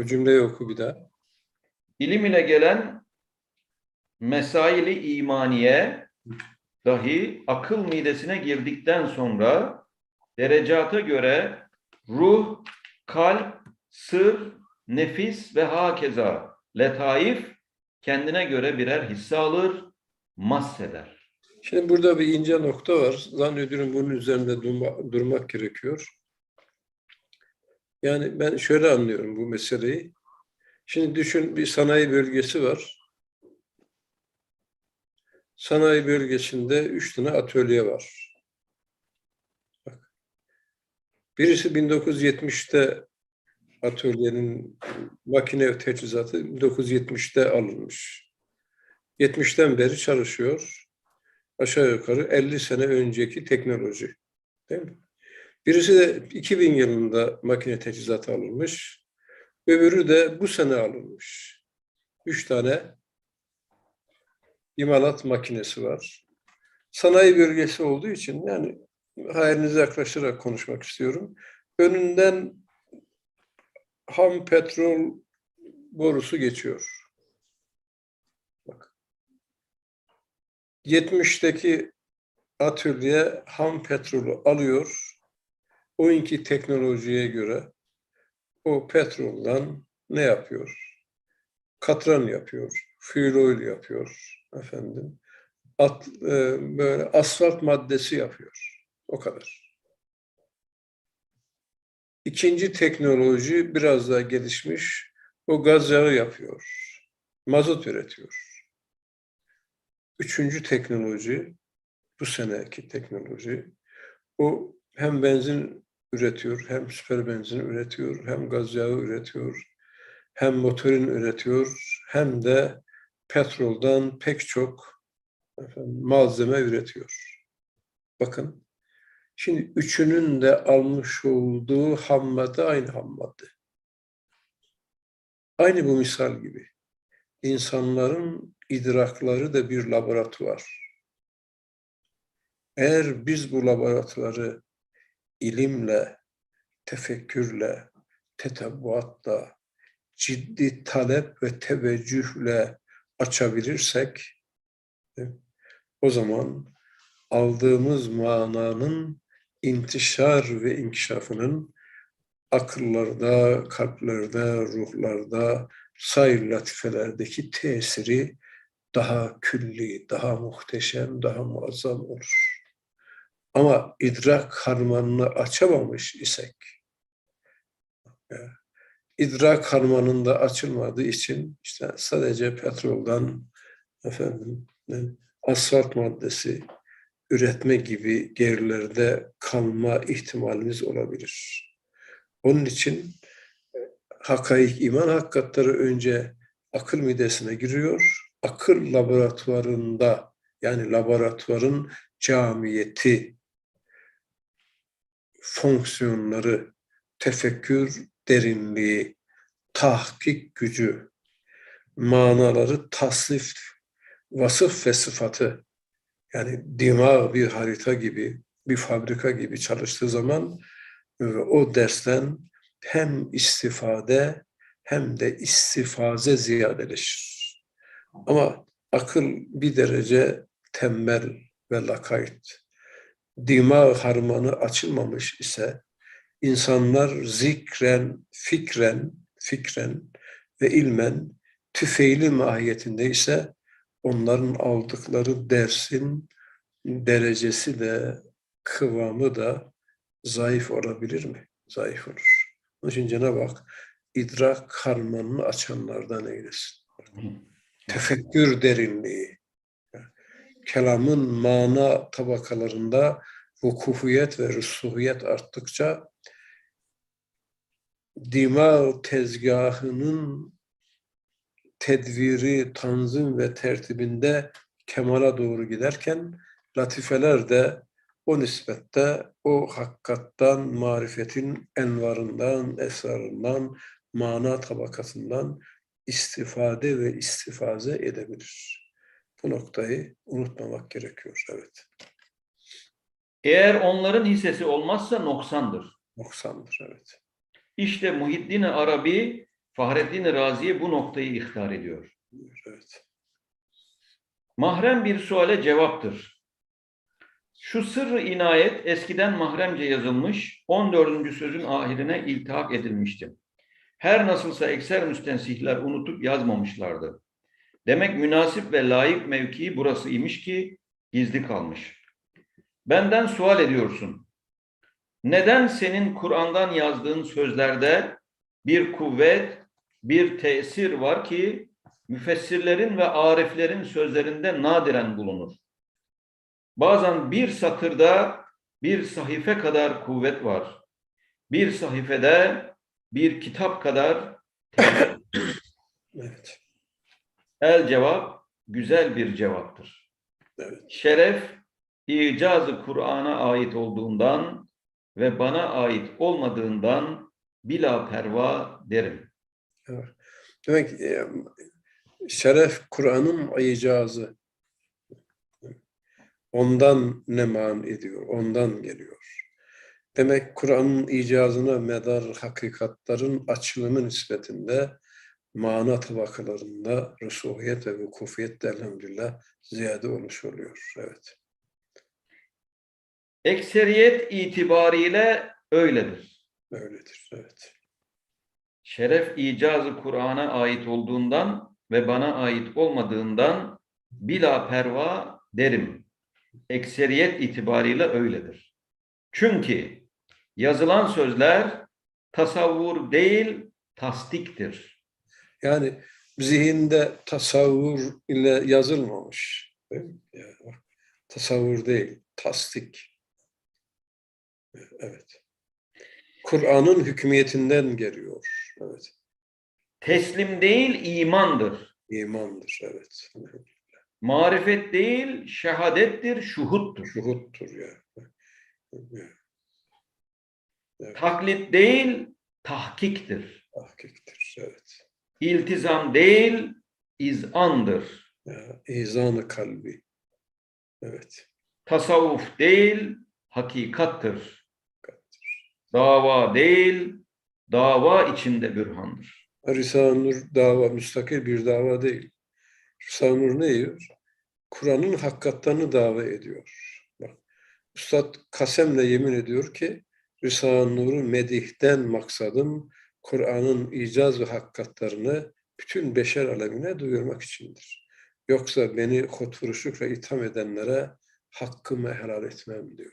O cümleyi oku bir daha. İlim ile gelen mesaili imaniye dahi akıl midesine girdikten sonra derecata göre ruh, kalp, sır, nefis ve hakeza letaif kendine göre birer hisse alır, masseder. Şimdi burada bir ince nokta var. Zannediyorum bunun üzerinde durma- durmak gerekiyor. Yani ben şöyle anlıyorum bu meseleyi. Şimdi düşün bir sanayi bölgesi var. Sanayi bölgesinde üç tane atölye var. Bak. Birisi 1970'te atölyenin makine teçhizatı 1970'te alınmış. 70'ten beri çalışıyor. Aşağı yukarı 50 sene önceki teknoloji. Değil mi? Birisi de 2000 yılında makine teçhizatı alınmış. Öbürü de bu sene alınmış. Üç tane imalat makinesi var. Sanayi bölgesi olduğu için yani hayalinize yaklaşarak konuşmak istiyorum. Önünden ham petrol borusu geçiyor. Bak. 70'teki atölye ham petrolü alıyor. O inki teknolojiye göre o petroldan ne yapıyor? Katran yapıyor, fuel oil yapıyor efendim. At, e, böyle asfalt maddesi yapıyor. O kadar. İkinci teknoloji biraz daha gelişmiş. O gaz yağı yapıyor. Mazot üretiyor. Üçüncü teknoloji, bu seneki teknoloji, o hem benzin üretiyor, hem süper benzin üretiyor, hem gaz yağı üretiyor, hem motorin üretiyor, hem de petroldan pek çok efendim, malzeme üretiyor. Bakın, şimdi üçünün de almış olduğu ham madde aynı ham madde. Aynı bu misal gibi. İnsanların idrakları da bir laboratuvar. Eğer biz bu laboratuvarı ilimle, tefekkürle, tetebbuatla, ciddi talep ve teveccühle açabilirsek, o zaman aldığımız mananın intişar ve inkişafının akıllarda, kalplerde, ruhlarda, sair latifelerdeki tesiri daha külli, daha muhteşem, daha muazzam olur. Ama idrak harmanını açamamış isek, idrak harmanında açılmadığı için işte sadece petroldan efendim asfalt maddesi üretme gibi gerilerde kalma ihtimalimiz olabilir. Onun için hakaik iman hakikatları önce akıl midesine giriyor. Akıl laboratuvarında yani laboratuvarın camiyeti, fonksiyonları, tefekkür derinliği, tahkik gücü, manaları tasnif, vasıf ve sıfatı yani dimağ bir harita gibi, bir fabrika gibi çalıştığı zaman o dersten hem istifade hem de istifaze ziyadeleşir. Ama akıl bir derece tembel ve lakayt. Dima harmanı açılmamış ise insanlar zikren, fikren, fikren ve ilmen tüfeili mahiyetinde ise onların aldıkları dersin derecesi de kıvamı da zayıf olabilir mi? Zayıf olur. Onun için Cenab-ı Hak idrak harmanını açanlardan eylesin. Tefekkür derinliği, kelamın mana tabakalarında vukufiyet ve rusuhiyet arttıkça dima tezgahının tedviri, tanzim ve tertibinde kemala doğru giderken latifeler de o nispette o hakikattan, marifetin envarından, esrarından, mana tabakasından istifade ve istifaze edebilir. Bu noktayı unutmamak gerekiyor. Evet. Eğer onların hissesi olmazsa noksandır. Noksandır. Evet. İşte Muhiddin Arabi Fahreddin Razi'ye bu noktayı ihtar ediyor. Evet. Mahrem bir suale cevaptır. Şu sırrı inayet eskiden mahremce yazılmış, 14. sözün ahirine iltihak edilmişti. Her nasılsa ekser müstensihler unutup yazmamışlardı. Demek münasip ve layık mevkii burası imiş ki gizli kalmış. Benden sual ediyorsun. Neden senin Kur'an'dan yazdığın sözlerde bir kuvvet, bir tesir var ki müfessirlerin ve ariflerin sözlerinde nadiren bulunur. Bazen bir satırda bir sahife kadar kuvvet var. Bir sayfede bir kitap kadar Evet. El cevap güzel bir cevaptır. Evet. Şeref icazı Kur'an'a ait olduğundan ve bana ait olmadığından bila perva derim. Demek ki, e, şeref Kur'an'ın icazı. Ondan neman ediyor, ondan geliyor. Demek Kur'an'ın icazına medar hakikatların açılımı nispetinde mana tabakalarında rusuhiyet ve vukufiyet de elhamdülillah ziyade olmuş oluyor. Evet. Ekseriyet itibariyle öyledir. Öyledir. Evet. Şeref icazı Kur'an'a ait olduğundan ve bana ait olmadığından bila perva derim. Ekseriyet itibariyle öyledir. Çünkü yazılan sözler tasavvur değil, tasdiktir. Yani zihinde tasavvur ile yazılmamış. Yani tasavvur değil, tasdik. Evet. Kur'an'ın hükmiyetinden geliyor. Evet. Teslim değil, imandır. İmandır. Evet. Marifet değil, şehadettir, şuhuttur. Şuhuttur ya. Evet. Taklit değil, tahkiktir. Tahkiktir. Evet. İltizam değil, izandır. İzanı kalbi. Evet. Tasavvuf değil, hakikattır. Dava değil, dava içinde bürhandır. Risale-i Nur dava, müstakil bir dava değil. Risale-i Nur ne diyor? Kur'an'ın hakikatlerini dava ediyor. Bak, Üstad kasemle yemin ediyor ki Risale-i Nur'u medihten maksadım Kur'an'ın icaz ve hakikatlerini bütün beşer alemine duyurmak içindir. Yoksa beni hotfuruşlukla itham edenlere hakkımı helal etmem diyor.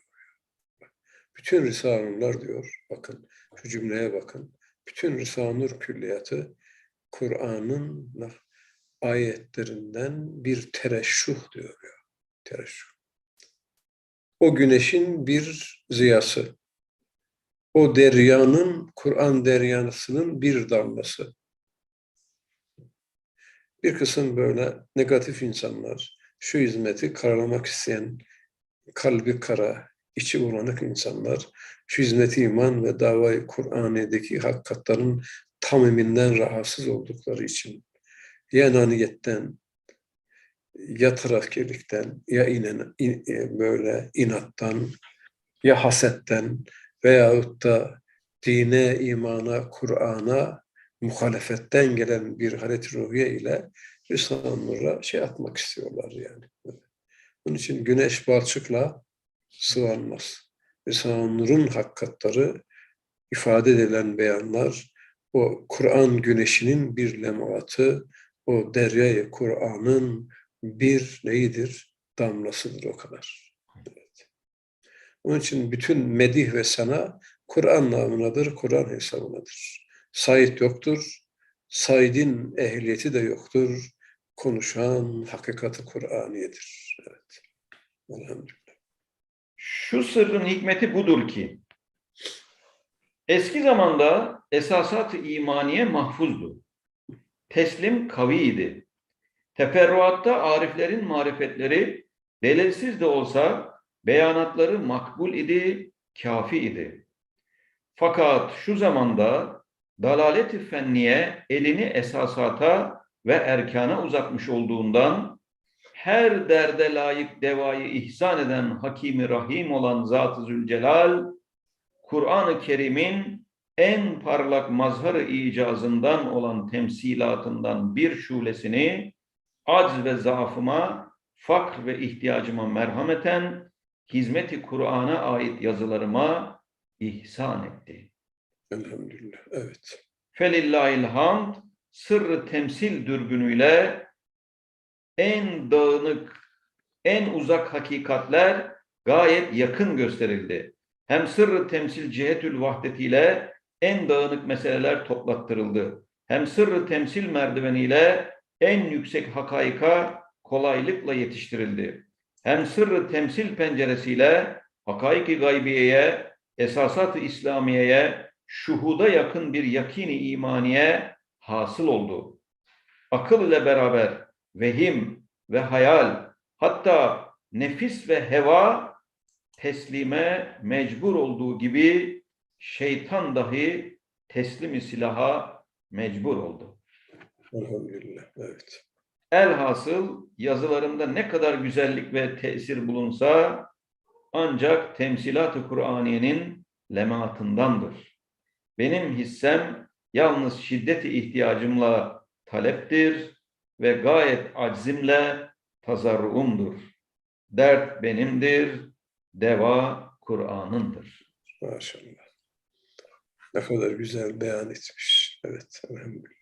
Bütün Risale-i diyor, bakın şu cümleye bakın. Bütün Risale-i Nur külliyatı Kur'an'ın ayetlerinden bir tereşşuh diyor ya. Tereşşuh. O güneşin bir ziyası. O deryanın, Kur'an deryasının bir damlası. Bir kısım böyle negatif insanlar, şu hizmeti karalamak isteyen, kalbi kara, içi bulanık insanlar, şu hizmeti iman ve davayı Kur'an'daki hakikatlerin tamiminden rahatsız oldukları için ya naniyetten, ya tarafkirlikten, ya inen, in- e, böyle inattan, ya hasetten veyahut da dine, imana, Kur'an'a muhalefetten gelen bir halet ruhiye ile Risale-i Nur'a şey atmak istiyorlar yani. Bunun için güneş balçıkla sıvanmaz. Risale-i Nur'un hakikatları ifade edilen beyanlar o Kur'an güneşinin bir lemaatı, o deryayı Kur'an'ın bir neyidir? Damlasıdır o kadar. Onun için bütün medih ve sana Kur'an namınadır, Kur'an hesabınadır. Said yoktur, Said'in ehliyeti de yoktur. Konuşan hakikati Kur'aniyedir. Evet. Şu sırrın hikmeti budur ki, eski zamanda esasat-ı imaniye mahfuzdu. Teslim kaviydi. Teferruatta ariflerin marifetleri delilsiz de olsa beyanatları makbul idi, kafi idi. Fakat şu zamanda dalalet-i fenniye elini esasata ve erkana uzatmış olduğundan her derde layık devayı ihsan eden Hakimi Rahim olan Zat-ı Zülcelal, Kur'an-ı Kerim'in en parlak mazhar-ı icazından olan temsilatından bir şulesini acz ve zaafıma, fakr ve ihtiyacıma merhameten, hizmeti Kur'an'a ait yazılarıma ihsan etti. Elhamdülillah. Evet. Felillahil hamd sırrı temsil dürbünüyle en dağınık, en uzak hakikatler gayet yakın gösterildi. Hem sırrı temsil cihetül vahdetiyle en dağınık meseleler toplattırıldı. Hem sırrı temsil merdiveniyle en yüksek hakaika kolaylıkla yetiştirildi. Hem sırrı temsil penceresiyle hakaiki gaybiyeye, esasat-ı İslamiye'ye, şuhuda yakın bir yakini imaniye hasıl oldu. Akıl ile beraber vehim ve hayal hatta nefis ve heva teslime mecbur olduğu gibi şeytan dahi teslimi silaha mecbur oldu. Elhamdülillah. Evet. Elhasıl yazılarımda ne kadar güzellik ve tesir bulunsa ancak temsilat-ı Kur'aniyenin lematındandır. Benim hissem yalnız şiddeti ihtiyacımla taleptir ve gayet aczimle tazarruumdur. Dert benimdir, deva Kur'an'ındır. Maşallah. Ne kadar güzel beyan etmiş. Evet. Elhamdülillah.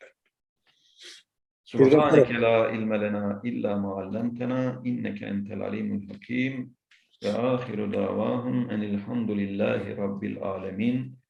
سبحانك لا علم لنا إلا ما علمتنا إنك أنت العليم الحكيم. وآخر دعواهم أن الحمد لله رب العالمين.